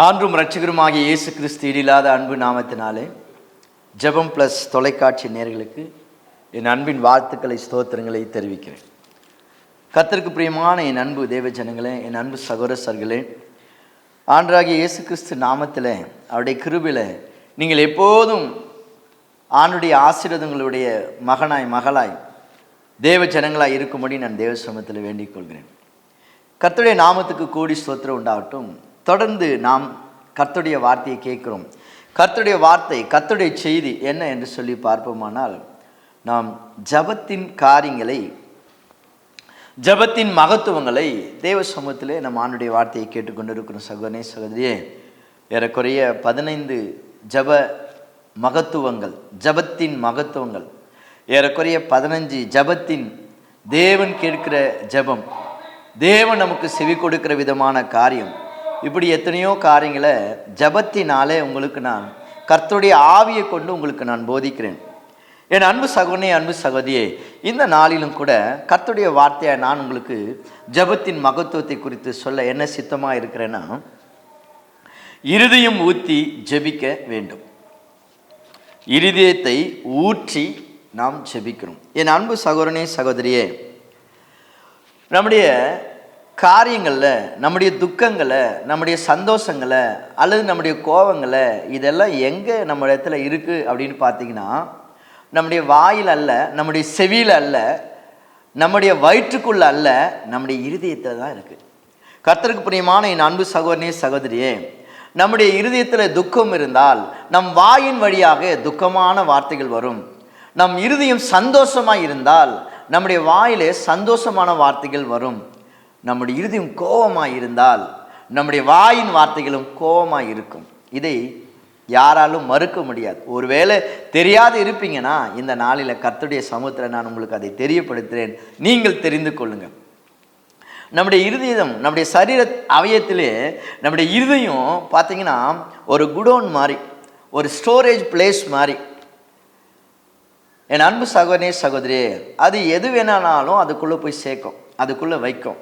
ஆன்றும் ரட்சகருமாகிய இயேசு கிறிஸ்து இல்லாத அன்பு நாமத்தினாலே ஜெபம் ப்ளஸ் தொலைக்காட்சி நேர்களுக்கு என் அன்பின் வாழ்த்துக்களை ஸ்தோத்திரங்களை தெரிவிக்கிறேன். கர்த்தருக்கு பிரியமான என் அன்பு தேவ ஜனங்களே என் அன்பு சகோதரர்களே ஆண்டராகிய இயேசு கிறிஸ்து நாமத்தில் அவருடைய கிருபில் நீங்கள் எப்போதும் ஆணுடைய ஆசீர்வாதங்களுடைய மகனாய் மகளாய் தேவ ஜனங்களாக இருக்கும்படி நான் தேவ சமத்தில் வேண்டிக் கொள்கிறேன். கத்துடைய நாமத்துக்கு கோடி ஸ்தோத்திரம் உண்டாகட்டும். தொடர்ந்து நாம் கர்த்துடைய வார்த்தையை கேட்குறோம். கர்த்துடைய வார்த்தை கர்த்துடைய செய்தி என்ன என்று சொல்லி பார்ப்போமானால் நாம் ஜபத்தின் காரியங்களை ஜபத்தின் மகத்துவங்களை தேவ சமூகத்திலே நம் ஆண்டுடைய வார்த்தையை கேட்டுக்கொண்டிருக்கிறோம் சகோதரனே சகோதரியே. ஏறக்குறைய பதினைந்து ஜப மகத்துவங்கள் ஜபத்தின் மகத்துவங்கள். ஏறக்குறைய பதினஞ்சு ஜபத்தின் தேவன் கேட்கிற ஜபம் தேவன் நமக்கு செவி கொடுக்கிற விதமான காரியம். இப்படி எத்தனையோ காரியங்களை ஜபத்தினாலே உங்களுக்கு நான் கர்த்தருடைய ஆவியை கொண்டு உங்களுக்கு நான் போதிக்கிறேன். என் அன்பு சகோனே அன்பு சகோதரியே இந்த நாளிலும் கூட கர்த்தருடைய வார்த்தையை நான் உங்களுக்கு ஜபத்தின் மகத்துவத்தை குறித்து சொல்ல என்ன சித்தமாக இருக்கிறேன்னா இருதயம் ஊற்றி ஜெபிக்க வேண்டும். இருதயத்தை ஊற்றி நாம் ஜெபிக்கிறோம். என் அன்பு சகோதரனே சகோதரியே நம்முடைய காரியங்களில் நம்முடைய துக்கங்களை நம்முடைய சந்தோஷங்களை அல்லது நம்முடைய கோபங்களை இதெல்லாம் எங்கே நம்ம இடத்துல இருக்குது அப்படின்னு பார்த்தீங்கன்னா நம்முடைய வாயில் அல்ல நம்முடைய செவியில் அல்ல நம்முடைய வயிற்றுக்குள்ள அல்ல நம்முடைய இருதயத்தில் தான் இருக்குது கர்த்தருக்கு பிரியமான என் அன்பு சகோதரனே சகோதரியே நம்முடைய இருதயத்தில் துக்கம் இருந்தால் நம் வாயின் வழியாக துக்கமான வார்த்தைகள் வரும். நம் இருதயம் சந்தோஷமாக இருந்தால் நம்முடைய வாயிலே சந்தோஷமான வார்த்தைகள் வரும். நம்முடைய இறுதியும் கோபமாக இருந்தால் நம்முடைய வாயின் வார்த்தைகளும் கோபமாக இருக்கும் இதை யாராலும் மறுக்க முடியாது. ஒருவேளை தெரியாது இருப்பீங்கன்னா இந்த நாளில் கர்த்தருடைய சமூகத்தில் நான் உங்களுக்கு அதை தெரியப்படுத்துகிறேன் நீங்கள் தெரிந்து கொள்ளுங்கள். நம்முடைய இருதயம் நம்முடைய சரீர அவயத்திலே நம்முடைய இருதயம் பார்த்தீங்கன்னா ஒரு குடோன் மாதிரி ஒரு ஸ்டோரேஜ் பிளேஸ் மாதிரி என் அன்பு சகோதரே சகோதரியே அது எது வேணாலும் அதுக்குள்ளே போய் சேர்க்கும். அதுக்குள்ளே வைக்கும்.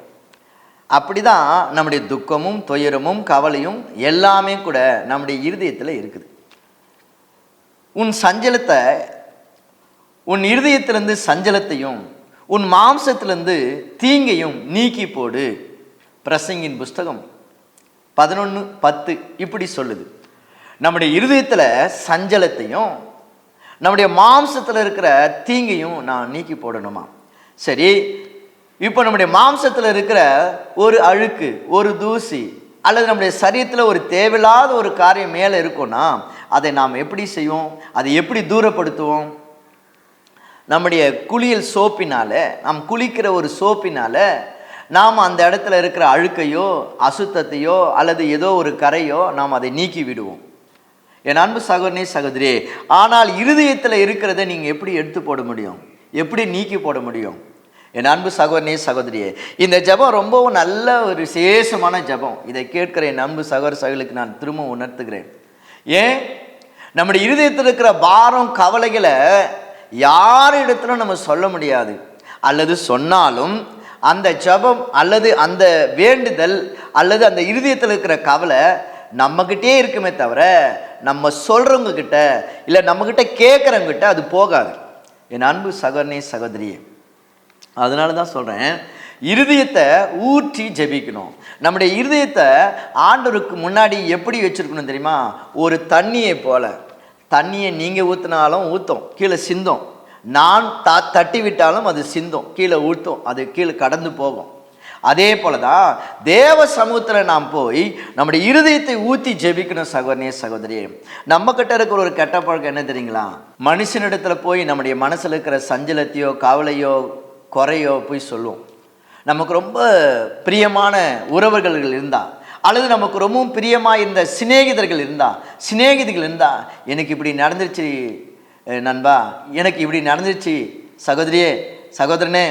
அப்படி தான் நம்முடைய துக்கமும் துயரமும் கவலையும் எல்லாமே கூட நம்முடைய இருதயத்தில் இருக்குது. உன் சஞ்சலத்தை உன் இருதயத்திலிருந்து சஞ்சலத்தையும் உன் மாம்சத்திலிருந்து தீங்கையும் நீக்கி போடு. பிரசங்கின் புஸ்தகம் பதினொன்று பத்து இப்படி சொல்லுது. நம்முடைய இருதயத்தில் சஞ்சலத்தையும் நம்முடைய மாம்சத்தில் இருக்கிற தீங்கையும் நான் நீக்கி போடணுமா? சரி இப்போ நம்முடைய மாம்சத்தில் இருக்கிற ஒரு அழுக்கு ஒரு தூசி அல்லது நம்முடைய சரீரத்தில் ஒரு தேவையில்லாத ஒரு காரியம் மேலே இருக்கும்னா அதை நாம் எப்படி செய்வோம்? அதை எப்படி தூரப்படுத்துவோம்? நம்முடைய குளியல் சோப்பினால் நாம் குளிக்கிற ஒரு சோப்பினால் நாம் அந்த இடத்துல இருக்கிற அழுக்கையோ அசுத்தத்தையோ அல்லது ஏதோ ஒரு கரையோ நாம் அதை நீக்கி விடுவோம். என் அன்பு சகோதரனே சகோதரியே ஆனால் இருதயத்தில் இருக்கிறத நீங்கள் எப்படி எடுத்து போட முடியும்? எப்படி நீக்கி போட முடியும்? என் அன்பு சகோதரனே சகோதரியே இந்த ஜபம் ரொம்பவும் நல்ல ஒரு விசேஷமான ஜபம். இதை கேட்கிற என் அன்பு சகோதர சகலுக்கு நான் திரும்ப உணர்த்துகிறேன். ஏன்? நம்முடைய இருதயத்தில் இருக்கிற பாரம் கவலைகளை யார் இடத்துல நம்ம சொல்ல முடியாது. அல்லது சொன்னாலும் அந்த ஜபம் அல்லது அந்த வேண்டுதல் அல்லது அந்த இருதயத்தில் இருக்கிற கவலை நம்மக்கிட்டே இருக்குமே தவிர நம்ம சொல்கிறவங்க கிட்ட இல்லை நம்மக்கிட்ட கேட்குறவங்க கிட்ட அது போகாது. என் அன்பு சகோதரனே சகோதரியே அதனால தான் சொல்கிறேன் இருதயத்தை ஊற்றி ஜெபிக்கணும். நம்முடைய இருதயத்தை ஆண்டவருக்கு முன்னாடி எப்படி வச்சுருக்கணும் தெரியுமா? ஒரு தண்ணியை போல். தண்ணியை நீங்கள் ஊற்றினாலும் ஊற்றும் கீழே சிந்தும். நான் த தட்டி விட்டாலும் அது சிந்தும் கீழே ஊற்றும் அது கீழே கடந்து போகும். அதே போல தான் தேவ சமூகத்தில் நாம் போய் நம்முடைய இருதயத்தை ஊற்றி ஜெபிக்கணும் சகோதரனே சகோதரியே. நம்ம கிட்ட இருக்கிற ஒரு கெட்ட பழக்கம் என்ன தெரியுங்களா? மனுஷனிடத்துல போய் நம்முடைய மனசில் இருக்கிற சஞ்சலத்தையோ கவலையோ குறையோ போய் சொல்லுவோம் நமக்கு ரொம்ப பிரியமான உறவர்கள் இருந்தால் அல்லது நமக்கு ரொம்பவும் பிரியமாக இருந்த சிநேகிதர்கள் இருந்தால் சிநேகிதிகள் இருந்தால் எனக்கு இப்படி நடந்துருச்சு நண்பா எனக்கு இப்படி நடந்துருச்சு சகோதரியே சகோதரனே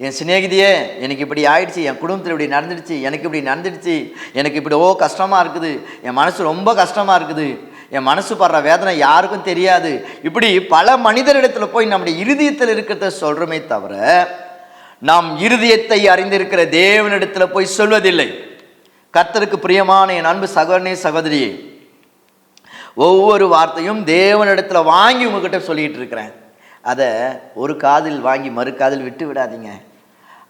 என் சிநேகிதியே எனக்கு இப்படி ஆயிடுச்சு என் குடும்பத்தில் இப்படி நடந்துடுச்சு எனக்கு இப்படி நடந்துடுச்சு எனக்கு இப்படி ஓ கஷ்டமாக இருக்குது என் மனசு ரொம்ப கஷ்டமாக இருக்குது என் மனசு படுற வேதனை யாருக்கும் தெரியாது. இப்படி பல மனிதரிடத்தில் போய் நம்முடைய இருதயத்தில் இருக்கிறத சொல்கிறோமே தவிர நாம் இருதயத்தை அறிந்திருக்கிற தேவனிடத்தில் போய் சொல்வதில்லை. கர்த்தருக்கு பிரியமான என் அன்பு சகோதரனே சகோதரியே ஒவ்வொரு வார்த்தையும் தேவனிடத்தில் வாங்கி உங்ககிட்ட சொல்லிட்டு இருக்கிறேன். அதை ஒரு காதில் வாங்கி மறு காதில் விட்டு விடாதீங்க.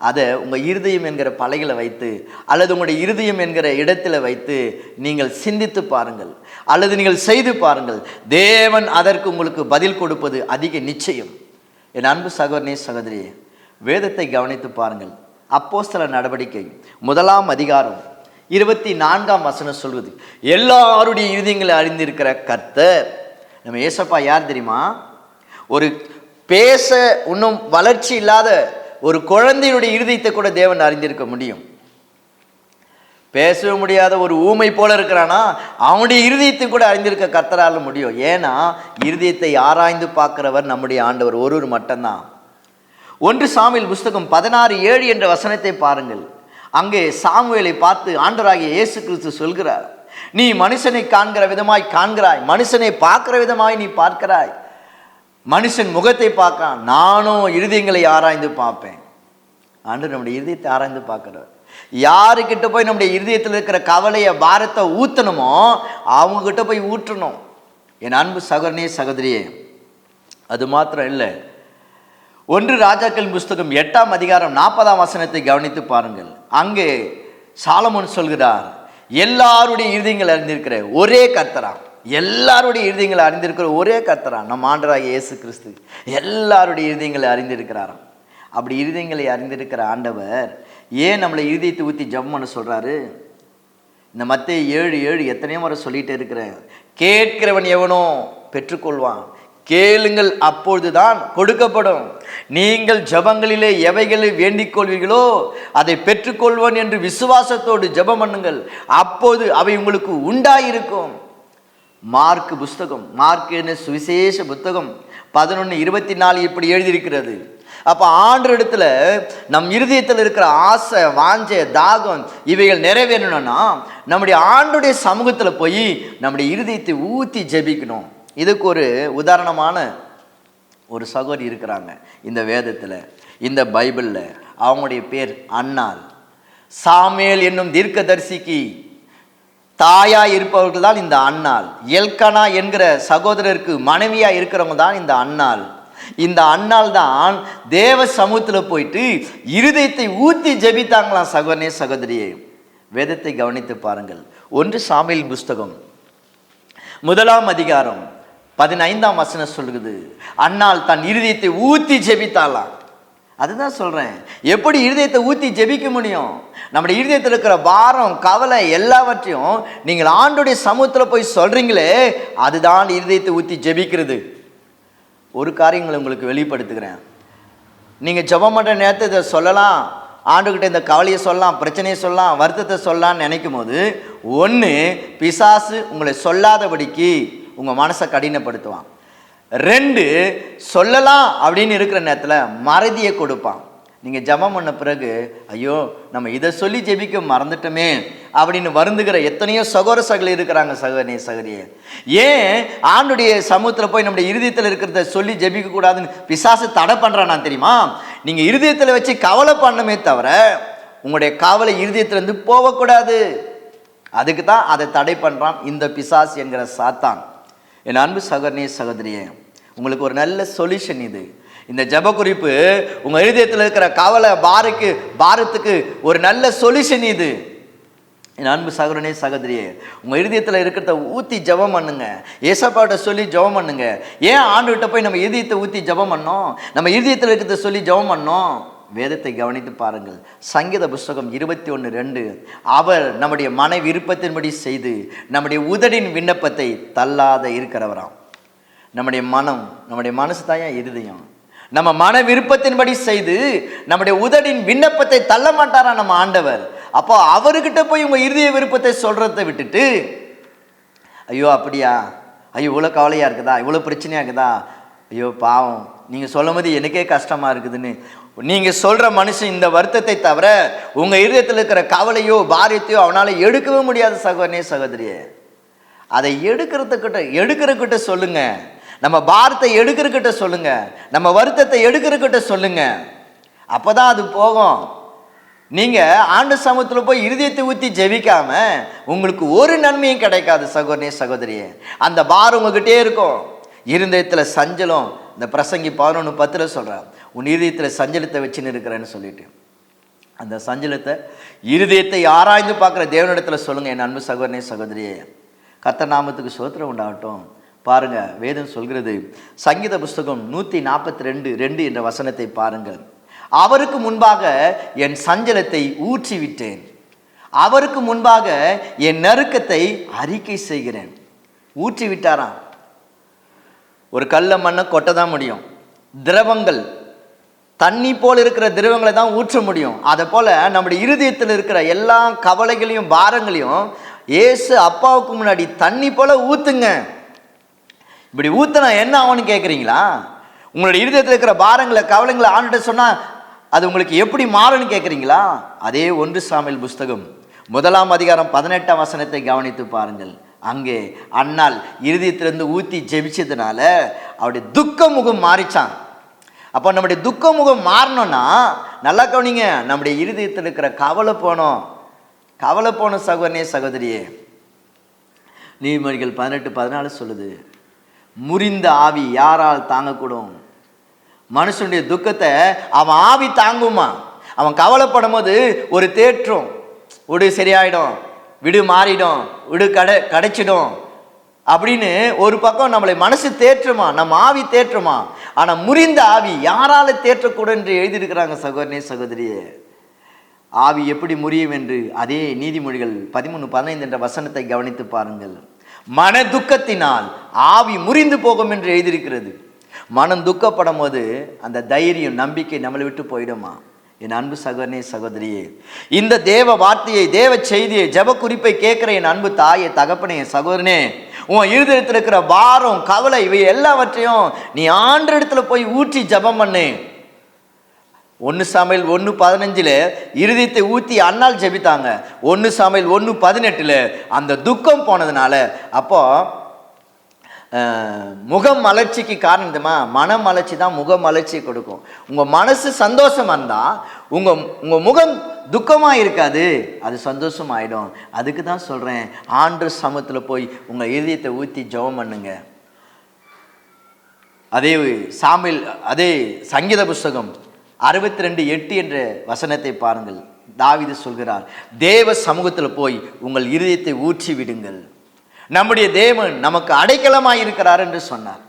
அதை உங்கள் இருதயம் என்கிற பலைகளை வைத்து அல்லது உங்களுடைய இருதயம் என்கிற இடத்துல வைத்து நீங்கள் சிந்தித்து பாருங்கள். அல்லது நீங்கள் செய்து பாருங்கள். தேவன் அதற்கு உங்களுக்கு பதில் கொடுப்பது அதிக நிச்சயம். என் அன்பு சகோதரனே சகோதரியே வேதத்தை கவனித்து பாருங்கள். அப்போஸ்தல நடவடிக்கை முதலாம் அதிகாரம் இருபத்தி நான்காம் வசனம் சொல்வது. எல்லாருடைய இருதயங்களை அறிந்திருக்கிற கர்த்தர் நம்ம ஏசப்பா யார் தெரியுமா? ஒரு பேச இன்னும் வளர்ச்சி இல்லாத ஒரு குழந்தையுடைய இருதயத்தை கூட தேவன் அறிந்திருக்க முடியும். பேசவே முடியாத ஒரு ஊமை போல இருக்கிறானா? அவனுடைய இருதயத்தை கூட அறிந்திருக்க கத்தரால முடியும். ஏன்னா இருதயத்தை ஆராய்ந்து பார்க்கிறவர் நம்முடைய ஆண்டவர். ஒருவர் மட்டும்தான். ஒன்று சாமியில் புஸ்தகம் பதினாறு ஏழு என்ற வசனத்தை பாருங்கள். அங்கே சாமுவேலை பார்த்து ஆண்டராகிய இயேசு கிறிஸ்து சொல்கிறார் நீ மனுஷனை காண்கிற விதமாய் காண்கிறாய். மனுஷனை பார்க்கிற விதமாய் நீ பார்க்கிறாய். மனுஷன் முகத்தை பார்க்க நானும் இருதயங்களை ஆராய்ந்து பார்ப்பேன். ஆண்டு நம்முடைய இருதயத்தை ஆராய்ந்து பார்க்குறவர். யாருக்கிட்ட போய் நம்முடைய இருதயத்தில் இருக்கிற கவலையை பாரத்தை ஊற்றணுமோ அவங்கக்கிட்ட போய் ஊற்றணும். என் அன்பு சகோதரனே சகோதரியே அது மாத்திரம் இல்லை. ஒன்று ராஜாக்கள் புஸ்தகம் எட்டாம் அதிகாரம் நாற்பதாம் வசனத்தை கவனித்து பாருங்கள். அங்கே சாலமோன் சொல்கிறார் எல்லாருடைய இருதயங்கள் அறிந்திருக்கிற ஒரே கர்த்தரா. எல்லாருடைய இருதயங்களை அறிந்திருக்கிற ஒரே கர்த்தரா நம்ம ஆண்டராக இயேசு கிறிஸ்து எல்லாருடைய இருதயங்களை அறிந்திருக்கிறாராம். அப்படி இருதயங்களை அறிந்திருக்கிற ஆண்டவர் ஏன் நம்மளை இருதயத்தை ஊற்றி ஜெபம் பண்ண சொல்கிறாரு இந்த மத்திய ஏழு ஏழு எத்தனையோ முறை சொல்லிட்டு இருக்கிறேன். கேட்கிறவன் எவனோ பெற்றுக்கொள்வான். கேளுங்கள் அப்பொழுதுதான் கொடுக்கப்படும். நீங்கள் ஜபங்களிலே எவைகளை வேண்டிக் கொள்வீர்களோ அதை பெற்றுக்கொள்வன் என்று விசுவாசத்தோடு ஜெபம் பண்ணுங்கள். அப்போது அவை உங்களுக்கு உண்டாயிருக்கும். மார்க் புஸ்தகம். மார்க் என்ன? சுவிசேஷ புத்தகம். பதினொன்று இருபத்தி நாலு இப்படி எழுதியிருக்கிறது. அப்போ ஆண்டு இடத்துல நம் இருதயத்தில் இருக்கிற ஆசை வாஞ்ச தாகம் இவைகள் நிறைவேறணும்னா நம்முடைய ஆண்டுடைய சமூகத்தில் போய் நம்முடைய இருதயத்தை ஊற்றி ஜெபிக்கணும். இதுக்கு ஒரு உதாரணமான ஒரு சகோதரி இருக்கிறாங்க இந்த வேதத்தில். இந்த பைபிளில் அவங்களுடைய பேர் அன்னாள். சாமேல் என்னும் தீர்க்கதரிசிக்கு தாயா இருப்பவர்கள் தான் இந்த அன்னாள் எல்கனா என்கிற சகோதரருக்கு மனைவியாக இருக்கிறவங்க தான் இந்த அன்னாள் இந்த அண்ணால் தான் தேவ சமூகத்தில் போயிட்டு இருதயத்தை ஊற்றி ஜெபித்தாங்களாம் சகோதரனே சகோதரியே. வேதத்தை கவனித்து பாருங்கள். ஒன்று சாமியல் புஸ்தகம். முதலாம் அதிகாரம் பதினைந்தாம் வசனம் சொல்லுது அன்னாள் தன் இருதயத்தை ஊற்றி ஜெபித்தாளாம். அதுதான் சொல்கிறேன் எப்படி இருதயத்தை ஊற்றி ஜெபிக்க முடியும்? நம்முடைய இருதயத்தில் இருக்கிற பாரம் கவலை எல்லாவற்றையும் நீங்கள் ஆண்டுடைய சமூகத்தில் போய் சொல்கிறீங்களே அதுதான் இருதயத்தை ஊற்றி ஜெபிக்கிறது. ஒரு காரியங்களை உங்களுக்கு வெளிப்படுத்துகிறேன். நீங்கள் ஜெபம் பண்ணுற நேரத்தை இதை சொல்லலாம். ஆண்டுகிட்ட இந்த கவலையை சொல்லலாம் பிரச்சனையை சொல்லலாம் வருத்தத்தை சொல்லலாம்னு நினைக்கும் போது ஒன்று பிசாசு உங்களை சொல்லாதபடிக்கு உங்கள் மனசை கடினப்படுத்துவான். ரெண்டு சொல்லலாம் அப்படின்னு இருக்கிற நேரத்தில் மறதியை கொடுப்பான். நீங்கள் ஜபம் பண்ண பிறகு ஐயோ நம்ம இதை சொல்லி ஜெபிக்க மறந்துட்டோமே அப்படின்னு வருந்துகிற எத்தனையோ சகோர சகல இருக்கிறாங்க சகோதரி சகோதரியே. ஏன் ஆண்டுடைய சமூகத்தில் போய் நம்முடைய இருதயத்தில் இருக்கிறத சொல்லி ஜெபிக்க கூடாதுன்னு பிசாசு தடை பண்ணுறானா தெரியுமா? நீங்கள் இருதயத்தில் வச்சு கவலை பண்ணமே தவிர உங்களுடைய கவலை இருதயத்திலேருந்து போகக்கூடாது. அதுக்கு தான் அதை தடை பண்ணுறான் இந்த பிசாசு என்கிற சாத்தான். என் அன்பு சகோதரனே சகோதரியே உங்களுக்கு ஒரு நல்ல சொல்யூஷன் இது. இந்த ஜெப குறிப்பு உங்கள் இருதயத்தில் இருக்கிற கவலை பாருக்கு பாரத்துக்கு ஒரு நல்ல சொல்யூஷன் இது. என் அன்பு சகோதரனே சகோதரியே உங்கள் இருதயத்தில் இருக்கிறத ஊற்றி ஜெபம் பண்ணுங்க. ஏசப்பாட்ட சொல்லி ஜெபம் பண்ணுங்க. ஏன் ஆண்டுகிட்ட போய் நம்ம இருதயத்தை ஊற்றி ஜெபம் பண்ணோம்? நம்ம இருதயத்தில் இருக்கிறத சொல்லி ஜெபம் பண்ணோம்? வேதத்தை கவனித்து பாருங்கள். சங்கீத புஸ்தகம் இருபத்தி ஒன்று ரெண்டு. அவர் நம்முடைய மன விருப்பத்தின்படி செய்து நம்முடைய உதடின் விண்ணப்பத்தை தள்ளாத இருக்கிறவராம். நம்முடைய மனம் நம்முடைய மனசு தான் ஏன் இருதயம்? நம்ம மன விருப்பத்தின்படி செய்து நம்முடைய உதடின் விண்ணப்பத்தை தள்ள மாட்டாரா நம்ம ஆண்டவர்? அப்போ அவர்கிட்ட போய் உங்கள் இருதய விருப்பத்தை சொல்கிறத விட்டுட்டு ஐயோ அப்படியா? ஐயோ இவ்வளோ கவலையாக இருக்குதா? இவ்வளோ பிரச்சனையாக இருக்குதா? ஐயோ பாவம். நீங்கள் சொல்லும் போது எனக்கே கஷ்டமாக இருக்குதுன்னு. நீங்கள் சொல்கிற மனுஷன் இந்த வருத்தத்தை தவிர உங்கள் இருதயத்தில் இருக்கிற கவலையோ பாரியத்தையோ அவனால் எடுக்கவே முடியாது சகோதரனே சகோதரியே. அதை எடுக்கிறதுக்கிட்ட எடுக்கிறக்கிட்ட சொல்லுங்கள் நம்ம பாரத்தை எடுக்கிறக்கிட்ட சொல்லுங்க. நம்ம வருத்தத்தை எடுக்கிறக்கிட்ட சொல்லுங்க. அப்பதான் அது போகும். நீங்கள் ஆண்டு சமூகத்தில் போய் இருதயத்தை ஊற்றி ஜெபிக்காம உங்களுக்கு ஒரு நன்மையும் கிடைக்காது சகோதரனே சகோதரியே. அந்த பார் உங்ககிட்டே இருக்கும். இருதயத்தில் சஞ்சலம் இந்த பிரசங்கி பதினொன்று பத்தில் சொல்கிறேன் உன் இருதயத்தில் சஞ்சலத்தை வச்சுன்னு இருக்கிறேன்னு சொல்லிட்டு. அந்த சஞ்சலத்தை இருதயத்தை ஆராய்ந்து பார்க்குற தேவனிடத்தில் சொல்லுங்கள் என் அன்பு சகோதரனே சகோதரியே. கத்த நாமத்துக்கு சோத்திரம் உண்டாகட்டும். பாருங்க வேதம் சொல்கிறது. சங்கீத புஸ்தகம் நூற்றி நாற்பத்தி ரெண்டு ரெண்டு என்ற வசனத்தை பாருங்கள். அவருக்கு முன்பாக என் சஞ்சலத்தை ஊற்றி விட்டேன் அவருக்கு முன்பாக என் நறுக்கத்தை அறிக்கை செய்கிறேன். ஊற்றி விட்டாராம் ஒரு கல்ல மண்ணை கொட்ட தான் முடியும். திரவங்கள் தண்ணி போல் இருக்கிற திரவங்களை தான் ஊற்ற முடியும். அதை போல நம்முடைய இருதயத்தில் இருக்கிற எல்லா கவலைகளையும் பாரங்களையும் ஏசு அப்பாவுக்கு முன்னாடி தண்ணி போல ஊத்துங்க. இப்படி ஊற்றினா என்ன ஆகும்னு கேட்குறீங்களா உங்களுடைய இருதயத்தில் இருக்கிற பாரங்களை கவலைங்களை ஆண்டுட்டு சொன்னால் அது உங்களுக்கு எப்படி மாறும்னு கேட்குறீங்களா அதே ஒன்று சாமியல் புஸ்தகம். முதலாம் அதிகாரம் பதினெட்டாம் வசனத்தை கவனித்து பாருங்கள். அங்கே அண்ணால் இருதயத்திலிருந்து ஊற்றி ஜெபிச்சதுனால அவருடைய துக்க முகம் மாறிச்சான். அப்போ நம்முடைய துக்க முகம் மாறணும்னா நல்லா கவனிங்க நம்முடைய இருதயத்தில் இருக்கிற கவலை போனோம். கவலை போன சகோதரனே சகோதரியே. நீதிமொழிகள் பதினெட்டு பதினாலு சொல்லுது. முறிந்த ஆவி யாரால் தாங்கக்கூடும்? மனுஷனுடைய துக்கத்தை அவன் ஆவி தாங்குமா? அவன் கவலைப்படும் போது ஒரு தேற்றும். விடு சரியாயிடும். விடு மாறிடும். விடு கடை கிடைச்சிடும். அப்படின்னு ஒரு பக்கம் நம்மளை மனசு தேற்றுமா? நம்ம ஆவி தேற்றுமா? ஆனால் முறிந்த ஆவி யாரால தேற்றக்கூடும் என்று எழுதியிருக்கிறாங்க சகோதரனே சகோதரியே. ஆவி எப்படி முறியும் என்று அதே நீதிமொழிகள் பதிமூணு பதினைந்து என்ற வசனத்தை கவனித்து பாருங்கள். மன துக்கத்தினால் ஆவி முறிந்து போகும் என்று எழுதியிருக்கிறது. மனம் துக்கப்படும் போது அந்த தைரியம் நம்பிக்கை நம்மளை விட்டு போயிடுமா? என் அன்பு சகோதரனே சகோதரியே இந்த தேவ வார்த்தையை தேவ செய்தியை ஜெப குறிப்பை கேட்கிற என் அன்பு தாயை தகப்பனே சகோதரனே உன் இருதயத்தில் இருக்கிற பாரம் கவலை இவை எல்லாவற்றையும் நீ ஆண்டு இடத்துல போய் ஊற்றி ஜெபம் பண்ணு. ஒன்று சமையல் ஒன்று பதினஞ்சில் இருதயத்தை ஊற்றி அண்ணால் ஜெபித்தாங்க. ஒன்று சமையல் ஒன்று பதினெட்டில் அந்த துக்கம் போனதுனால அப்போ முகம் மலர்ச்சிக்கு காரணம் மன மலர்ச்சி தான் முக மலர்ச்சியை கொடுக்கும். உங்கள் மனசு சந்தோஷமா இருந்தால் உங்கள் உங்கள் முகம் துக்கமாக இருக்காது. அது சந்தோஷம் ஆகிடும் அதுக்கு தான் சொல்கிறேன் ஆண்டு சமத்தில் போய் உங்கள் இதயத்தை ஊற்றி ஜெபம் பண்ணுங்க. அதே சாமில் அதே சங்கீத புஸ்தகம் அறுபத்தி ரெண்டு எட்டு என்ற வசனத்தை பாருங்கள். தாவிது சொல்கிறார் தேவ சமூகத்தில் போய் உங்கள் இருதயத்தை ஊற்றி விடுங்கள். நம்முடைய தேவன் நமக்கு அடைக்கலமாக இருக்கிறார் என்று சொன்னார்.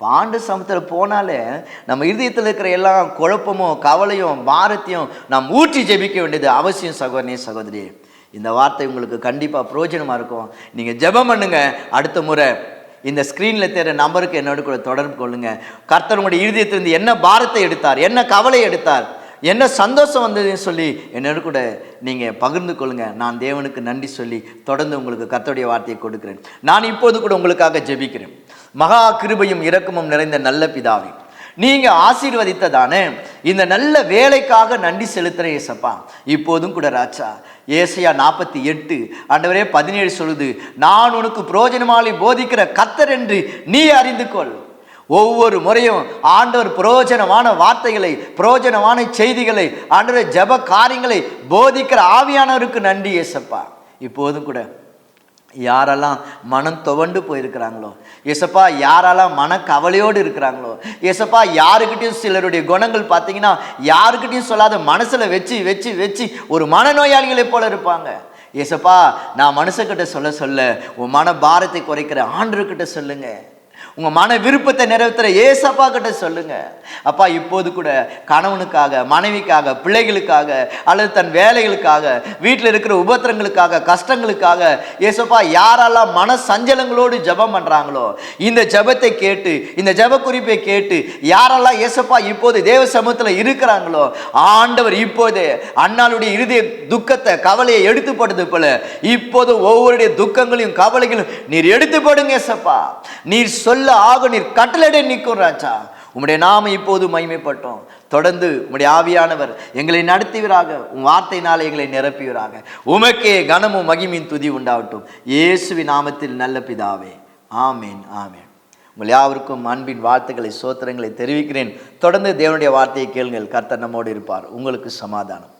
பாண்டு சமத்தில் சமூகத்தில் போனாலே நம்ம இருதயத்தில் இருக்கிற எல்லா குழப்பமும் கவலையும் பாரத்தையும் நாம் ஊற்றி ஜெபிக்க வேண்டியது அவசியம் சகோதரனே சகோதரி இந்த வார்த்தை உங்களுக்கு கண்டிப்பாக பிரயோஜனமாக இருக்கும். நீங்கள் ஜெபம் பண்ணுங்க. அடுத்த முறை இந்த ஸ்க்ரீனில் தேர நம்பருக்கு என்னோட கூட தொடர்பு கொள்ளுங்கள் கர்த்தர் உங்களுடைய இருதயத்திலிருந்து என்ன பாரத்தை எடுத்தார் என்ன கவலை எடுத்தார் என்ன சந்தோஷம் வந்ததுன்னு சொல்லி என்னோட கூட நீங்கள் பகிர்ந்து கொள்ளுங்கள் நான் தேவனுக்கு நன்றி சொல்லி தொடர்ந்து உங்களுக்கு கர்த்தருடைய வார்த்தையை கொடுக்கிறேன். நான் இப்போது கூட உங்களுக்காக ஜெபிக்கிறேன். மகா கிருபையும் இரக்கமும் நிறைந்த நல்ல பிதாவே நீங்கள் ஆசீர்வதித்ததானே இந்த நல்ல வேலைக்காக நன்றி செலுத்துறேன் ஏசப்பா. இப்போதும் கூட ராஜா ஏசையா நாற்பத்தி எட்டு ஆண்டவரே பதினேழு சொல்லுது நான் உனக்கு புரோஜனமாலை போதிக்கிற கத்தர் என்று நீ அறிந்து கொள். ஒவ்வொரு முறையும் ஆண்டவர் பிரயோஜனமான வார்த்தைகளை புரோஜனமான செய்திகளை ஆண்டவர் ஜெப காரியங்களை போதிக்கிற ஆவியானவருக்கு நன்றி ஏசப்பா. இப்போதும் கூட யாரெல்லாம் மனம் துவண்டு போயிருக்கிறாங்களோ எசப்பா யாரெல்லாம் மன கவலையோடு இருக்கிறாங்களோ எசப்பா யாருக்கிட்டையும் சிலருடைய குணங்கள் பார்த்தீங்கன்னா யாருக்கிட்டையும் சொல்லாத மனசில் வச்சு வச்சு வச்சு ஒரு மனநோயாளிகளை போல இருப்பாங்க. ஏசப்பா நான் மனுஷக்கிட்ட சொல்ல சொல்ல உன் மன பாரத்தை குறைக்கிற ஆண்டர்கிட்ட சொல்லுங்கள் உங்க மன விருப்பத்தை நிறைவேற்றுற ஏசப்பா கிட்ட சொல்லுங்க. அப்பா இப்போது கூட கணவனுக்காக மனைவிக்காக பிள்ளைகளுக்காக அல்லது தன் வேலைகளுக்காக வீட்டில் இருக்கிற உபத்திரங்களுக்காக கஷ்டங்களுக்காக ஏசப்பா யாரெல்லாம் மன சஞ்சலங்களோடு ஜெபம் பண்றாங்களோ இந்த ஜெபத்தை கேட்டு இந்த ஜெப குறிப்பை கேட்டு யாரெல்லாம் ஏசப்பா இப்போது தேவ சமூகத்தில் இருக்கிறாங்களோ ஆண்டவர் இப்போது அண்ணாளுடைய இருதய துக்கத்தை கவலையை எடுத்து போட்டது போல இப்போது ஒவ்வொருடைய துக்கங்களையும் கவலைகளையும் நீர் எடுத்து போடுங்க ஏசப்பா. நீர் சொல்ல ஆக நீர் கட்டளடே நிற்கும் ராஜா. உம்முடைய நாம இப்போது மகிமைப்பட்டோம். தொடர்ந்து உம்முடைய ஆவியானவர் எங்களை நடத்துவீராக. உன் வார்த்தையினால் எங்களை நிரப்புவீராக. உமக்கே கனமும் மகிமின் துதி உண்டாகட்டும். இயேசுவி நாமத்தில் நல்ல பிதாவே. ஆமேன் ஆமேன். உங்கள் யாவருக்கும் அன்பின் வாழ்த்துக்களை சோத்திரங்களை தெரிவிக்கிறேன். தொடர்ந்து தேவனுடைய வார்த்தையை கேளுங்கள். கர்த்தர் நம்மோடு இருப்பார். உங்களுக்கு சமாதானம்.